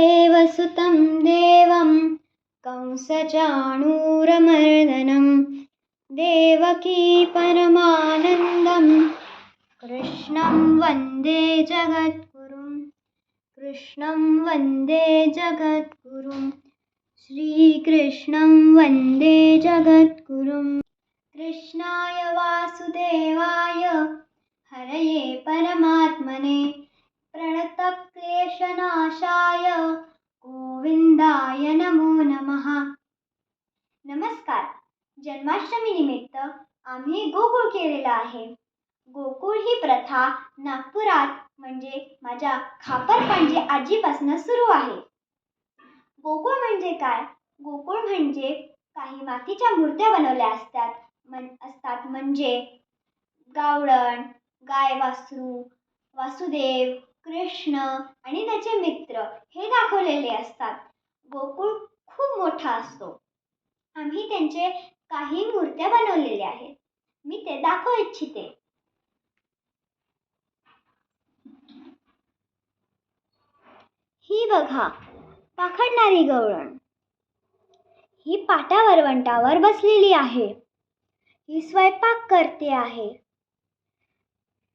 देवसुतं देवं कंसचाणूरमर्दनं। देवकी परमानन्दं। कृष्णं वन्दे जगद्गुरुं। कृष्णं वन्दे जगद्गुरुं। श्रीकृष्णं वन्दे जगद्गुरुं। कृष्णाय वासुदेवाय। हरये परमात्मने नाशाय गोविंदाय नमो नमः। नमस्कार जन्माष्टमीनिमित्त आम्ही गोकुळ केलेला आहे. गोकुळ ही प्रथा नागपुरात म्हणजे माझ्या खापर पणजी आजीपासून सुरू आहे. गोकुळ म्हणजे काय? गोकुळ म्हणजे काही मातीच्या मूर्त्या बनवल्या असतात. मन असतात म्हणजे गावळण गाय वासरू वासुदेव कृष्ण आणि त्याचे मित्र हे दाखवलेले असतात. गोकुळ खूप मोठा असतो. आम्ही त्यांचे काही मूर्त्या बनवलेल्या आहेत. मी ते दाखवू इच्छिते. ही बघा पाखडणारी गवळण. ही पाटा वरवंटावर बसलेली आहे. ही स्वयंपाक करते आहे.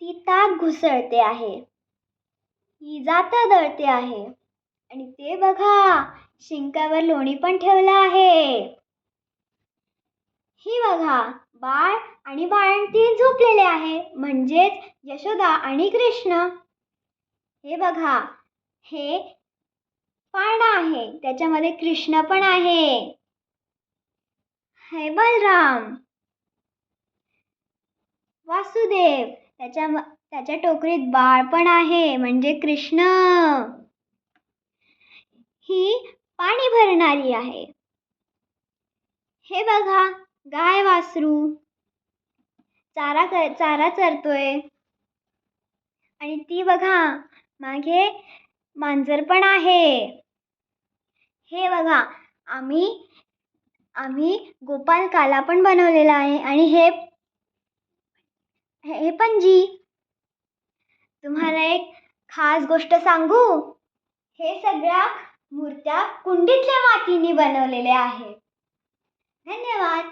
ती ताक घुसळते आहे. ही दळते आहे. आणि ते बघा शिंकावर लोणी पण ठेवलं आहे. ही बघा बाळ आणि बाळंती झोपलेले आहे. म्हणजेच यशोदा आणि कृष्ण. हे बघा हे पाळणा आहे. त्याच्यामध्ये कृष्ण पण आहे. हे बलराम. वासुदेव त्याच्या त्याच्या टोकरीत बाळ पण आहे म्हणजे कृष्ण. ही पाणी भरणारी आहे. हे बघा गाय वासरू. चारा कर चारा चरतोय. आणि ती बघा मागे मांजर पण आहे. हे बघा आम्ही आम्ही गोपाल काला पण बनवलेला आहे. आणि हे हे पणजी तुम्हाला एक खास गोष्ट सांगू? हे सगळ्या मूर्त्या कुंडीतल्या मातीने बनवलेल्या आहेत. धन्यवाद.